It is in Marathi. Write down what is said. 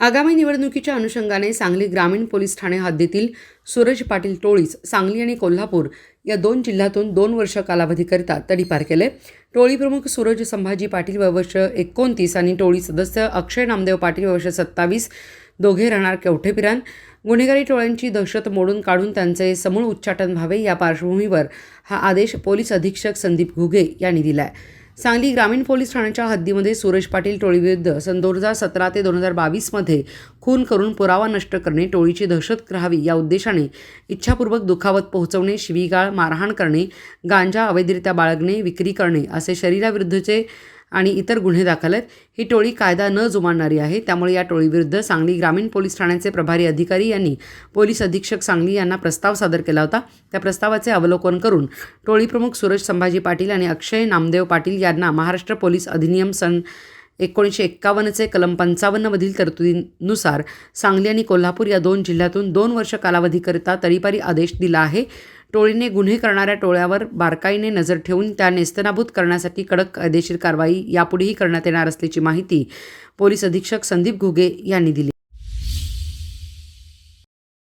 आगामी निवडणुकीच्या अनुषंगाने सांगली ग्रामीण पोलीस ठाणे हद्दीतील सूरज पाटील टोळीस सांगली आणि कोल्हापूर या दोन जिल्ह्यातून दोन वर्ष कालावधीकरिता तडीपार केले. टोळी प्रमुख सूरज संभाजी पाटील व वर्ष एकोणतीस आणि टोळी सदस्य अक्षय नामदेव पाटील व वर्ष सत्तावीस दोघे राहणार केवठेपिरान गुन्हेगारी टोळ्यांची दहशत मोडून काढून त्यांचे समूळ उच्चाटन व्हावे या पार्श्वभूमीवर हा आदेश पोलीस अधीक्षक संदीप घुगे यांनी दिला आहे सांगली ग्रामीण पोलीस ठाण्याच्या हद्दीमध्ये सुरेश पाटील टोळीविरुद्ध सन दोन हजार सतरा ते दोन हजार बावीसमध्ये खून करून पुरावा नष्ट करणे टोळीची दहशत राहावी या उद्देशाने इच्छापूर्वक दुखावत पोहोचवणे शिवीगाळ मारहाण करणे गांजा अवैधरित्या बाळगणे विक्री करणे असे शरीराविरुद्धचे आणि इतर गुन्हे दाखल आहेत. ही टोळी कायदा न जुमानणारी आहे. त्यामुळे या टोळीविरुद्ध सांगली ग्रामीण पोलीस ठाण्याचे प्रभारी अधिकारी यांनी पोलीस अधीक्षक सांगली यांना प्रस्ताव सादर केला होता. त्या प्रस्तावाचे अवलोकन करून टोळी प्रमुख सूरज संभाजी पाटील आणि अक्षय नामदेव पाटील यांना महाराष्ट्र पोलीस अधिनियम सन एकोणीसशे एक्कावन्नचे कलम पंचावन्नमधील तरतुदीनुसार सांगली आणि कोल्हापूर या दोन जिल्ह्यातून दोन वर्ष कालावधीकरिता तरीपारी आदेश दिला आहे. टोळीने गुन्हे करणाऱ्या टोळ्यावर बारकाईने नजर ठेवून त्या नेस्तनाभूत करण्यासाठी कडक कायदेशीर कारवाई यापुढेही करण्यात येणार असल्याची माहिती पोलीस अधीक्षक संदीप घुगे यांनी दिली.